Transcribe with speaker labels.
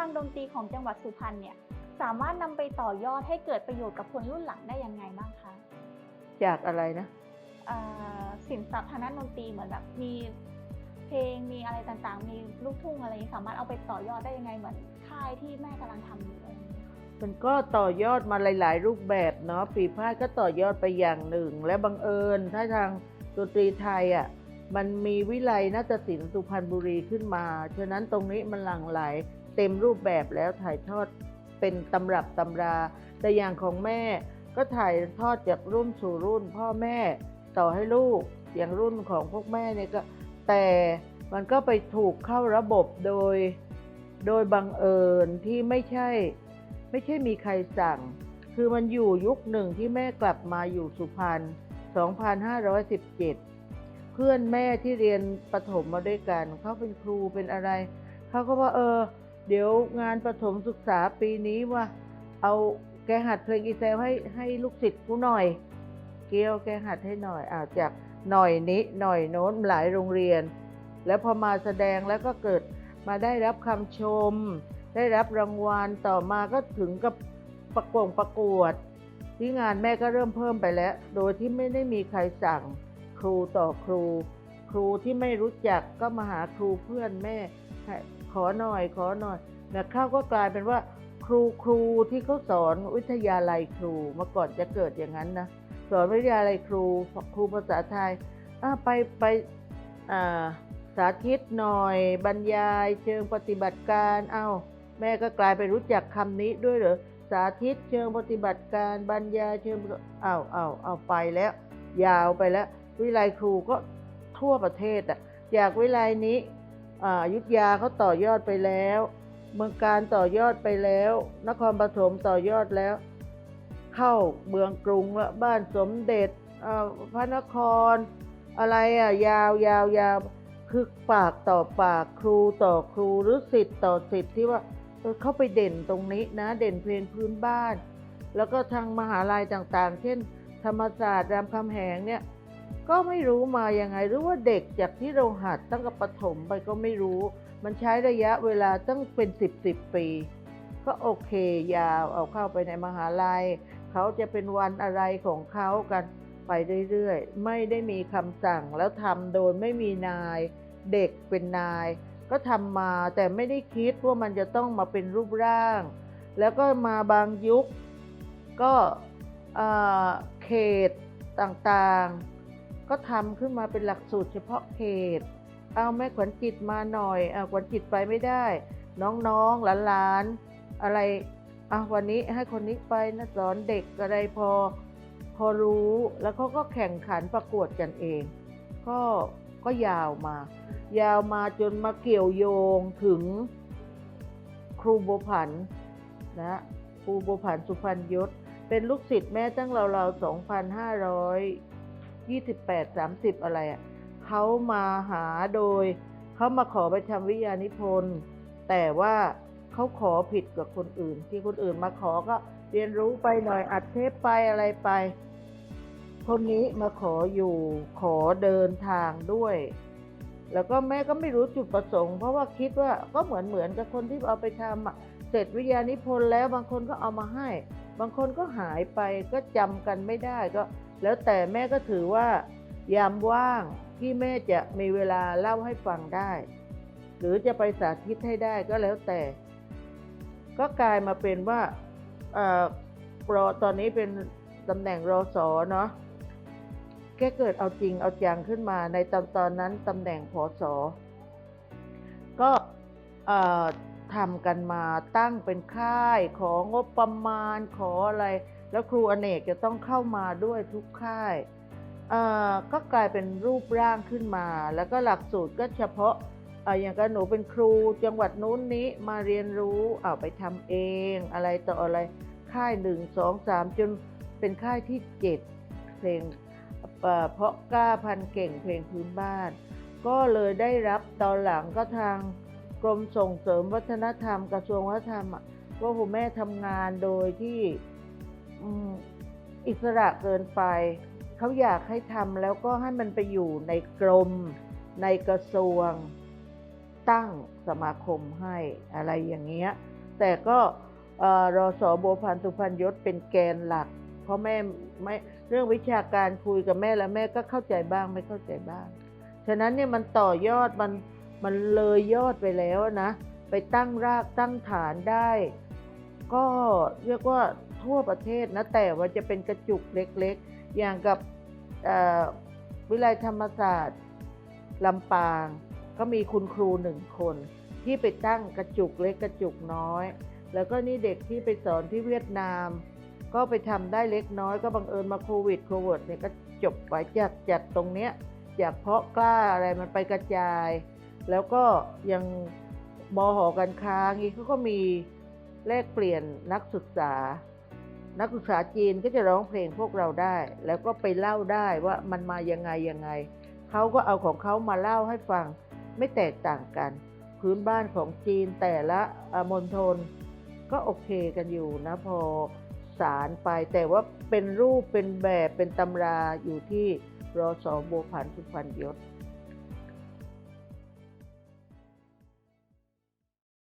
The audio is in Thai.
Speaker 1: างดนตรีของจังหวัดสุพรรณเนี่ยสามารถนำไปต่อยอดให้เกิดประโยชน์กับคนรุ่นหลังได้ยังไงบ้างคะ
Speaker 2: จากอะไรนะ
Speaker 1: เอ่อสินทรัพย์ทางด้านดนตรีเหมือนแบบมีเพลงมีอะไรต่างๆ มีลูกทุ่งอะไรอย่างนี้สามารถเอาไปต่อยอดได้ยังไงเหมือนค่ายที่แม่กำลังทำอยู่อะไรอย่างเงี้ยค่ะ
Speaker 2: มันก็ต่อยอดมาหลาย ๆ รูปแบบเนาะปีพาดก็ต่อยอดไปอย่างหนึ่ง และบังเอิญถ้าทางดนตรีไทยอะมันมีวิไลนาฏศิลป์สุพรรณบุรีขึ้นมา ฉะนั้นตรงนี้มันหลั่งไหล เต็มรูปแบบแล้วถ่ายทอดเป็นตำรับตำรา แต่อย่างของแม่ก็ถ่ายทอดจากรุ่นสู่รุ่น พ่อแม่ต่อให้ลูกอย่างรุ่นของพวกแม่เนี่ยก็ แต่มันก็ไปถูกเข้าระบบโดยโดยบังเอิญที่ไม่ใช่ ไม่ใช่มีใครสั่ง คือมันอยู่ยุคหนึ่งที่แม่กลับมาอยู่สุพรรณ2517 เพื่อนแม่ที่เรียนประถมมาด้วยกันเขาเป็นครูเป็นอะไรเขาก็ว่าเออ เดี๋ยวงานประถมศึกษาปีนี้ว่า เอาแกหัดเพลงอีเซลให้ให้ลูกศิษย์กูหน่อย เกียวแกหัดให้หน่อยอาจากหน่อยนี้หน่อยโน้นหลายโรงเรียน แล้วพอมาแสดงแล้วก็เกิดมาได้รับคำชม ได้รับรางวัลต่อมาก็ถึงกับประกวงประกวด ที่งานแม่ก็เริ่มเพิ่มไปแล้ว โดยที่ไม่ได้มีใครสั่งครูต่อครู ครูที่ไม่รู้จักก็มาหาครูเพื่อนแม่ ขอหน่อยขอหน่อยแต่เข้าก็กลายเป็นว่า ครูครูที่เขาสอนวิทยาลัยครูเมื่อก่อนจะเกิดอย่างนั้นนะสอนวิทยาลัยครูครูภาษาไทยอะไปไปอ่าสาธิตหน่อย บรรยายเชิงปฏิบัติการเอ้าแม่ก็กลายไปรู้จักคำนี้ด้วยเหรอสาธิตเชิงปฏิบัติการบรรยายเชิงอ้าวอ้าวอ้าไปแล้ว ยาวไปแล้ว วิไลครูก็ทั่วประเทศอะจากวิไลนี้ อยุทธยาเขาต่อยอดไปแล้ว เมืองการต่อยอดไปแล้ว นครปฐมต่อยอดแล้ว เข้าเมืองกรุงละบ้านสมเด็จพระนคร อะไรอะยาวยาวยาวคือปากต่อปากครูต่อครูหรือสิทธิ์ต่อสิทธิ์ที่ว่าเออเขาไปเด่นตรงนี้นะ เด่นเพลงพื้นบ้าน แล้วก็ทางมหาลัยต่างๆ เช่น ธรรมศาสตร์รามคำแหงเนี่ย ก็ไม่รู้มาอยังไงหรือว่าเด็กจากที่เราหัดตั้งแต่ประถมไปก็ไม่รู้ มันใช้ระยะเวลาตั้งเป็นสิบสิบปี ก็โอเคยาวเอาเข้าไปในมหาลัย เขาจะเป็นวันอะไรของเขากันไปเรื่อยๆ ไม่ได้มีคำสั่งแล้วทำโดยไม่มีนาย เด็กเป็นนาย ก็ทำมาแต่ไม่ได้คิดว่ามันจะต้องมาเป็นรูปร่าง แล้วก็มาบางยุค ก็เขตต่างๆ ก็ทำขึ้นมาเป็นหลักสูตรเฉพาะเขต เอาแม่ขวัญจิตมาหน่อยเอาขวัญจิตไปไม่ได้ น้องๆหลานๆอะไรอะวันนี้ให้คนนี้ไปนะสอนเด็กอะไรพอพอรู้แล้วเขาก็แข่งขันประกวดกันเอง ก็ก็ยาวมา ยาวมาจนมาเกี่ยวโยงถึงครูโบผันนะครูโบผันสุพรรณยศ เป็นลูกศิษย์แม่ตั้งเราๆ 28 30 อะไรอะ่ะเขามาหาโดย เขามาขอไปทำวิทยานิพนธ์แต่ว่าเขาขอผิดกับคนอื่น ที่คนอื่นมาขอก็เรียนรู้ไปหน่อยอัดเทปไปอะไรไป คนนี้มาขออยู่ขอเดินทางด้วย แล้วก็แม่ก็ไม่รู้จุดประสงค์ เพราะว่าคิดว่าก็เหมือนเหมือนกับคนที่เอาไปทำเสร็จวิทยานิพนธ์แล้วบางคนก็เอามาให้ บางคนก็หายไปก็จำกันไม่ได้ก็ แล้วแต่แม่ก็ถือว่ายามว่างที่แม่จะมีเวลาเล่าให้ฟังได้ หรือจะไปสาธิตให้ได้ก็แล้วแต่ ก็กลายมาเป็นว่าเออรอตอนนี้เป็นตำแหน่งรอสอเนาะแกเกิดเอาจริงเอาจังขึ้นมาในตอนตอนนั้นตำแหน่งผอสอก็ทำกันมาตั้งเป็นค่ายของบประมาณขออะไร แล้วครูอเนกจะต้องเข้ามาด้วยทุกค่ายเอ่อก็กลายเป็นรูปร่างขึ้นมา แล้วก็หลักสูตรก็เฉพาะเอ่ออย่างกับหนูเป็นครูจังหวัดนู้นนี้มาเรียนรู้เอาไปทำเองอะไรต่ออะไรค่ายหนึ่งสองสามจนเป็นค่ายที่เจ็ดเพลงเอ่อเพราะกล้าพันเก่งเพลงพื้นบ้าน ก็เลยได้รับตอนหลังก็ทางกรมส่งเสริมวัฒนธรรมกระทรวงวัฒนธรรมว่าคุณแม่ทำงานโดยที่ อิสระเกินไป เขาอยากให้ทำแล้วก็ให้มันไปอยู่ในกรม ในกระทรวง ตั้งสมาคมให้อะไรอย่างเงี้ย แต่ก็รอสอบัวพันธ์สุพรรณยศเป็นแกนหลัก เพราะแม่ไม่เรื่องวิชาการคุยกับแม่แล้วแม่ก็เข้าใจบ้างไม่เข้าใจบ้าง ฉะนั้นเนี่ยมันต่อยอดมันมันเลยยอดไปแล้วนะ ไปตั้งรากตั้งฐานได้ ก็เรียกว่า ทั่วประเทศนะแต่ว่าจะเป็นกระจุกเล็กๆ อย่างกับวิไลธรรมศาสตร์ลำปาง ก็มีคุณครูหนึ่งคน ที่ไปตั้งกระจุกเล็กกระจุกน้อย แล้วก็นี่เด็กที่ไปสอนที่เวียดนาม ก็ไปทำได้เล็กน้อยก็บังเอิญมาโควิดโควิดเนี่ยก็จบไปจากจากตรงเนี้ยจากเพาะกล้าอะไรมันไปกระจาย แล้วก็ยังมอหอการค้างี้เขาก็มีแลกเปลี่ยนนักศึกษา นักศึกษาจีนก็จะร้องเพลงพวกเราได้ แล้วก็ไปเล่าได้ว่ามันมายังไงยังไงเขาก็เอาของเขามาเล่าให้ฟังไม่แตกต่างกัน พื้นบ้านของจีนแต่ละอ่ามณฑลก็โอเคกันอยู่นะพอสารไปแต่ว่าเป็นรูปเป็นแบบเป็นตำราอยู่ที่รอสอบัวพันสุพรรณยศ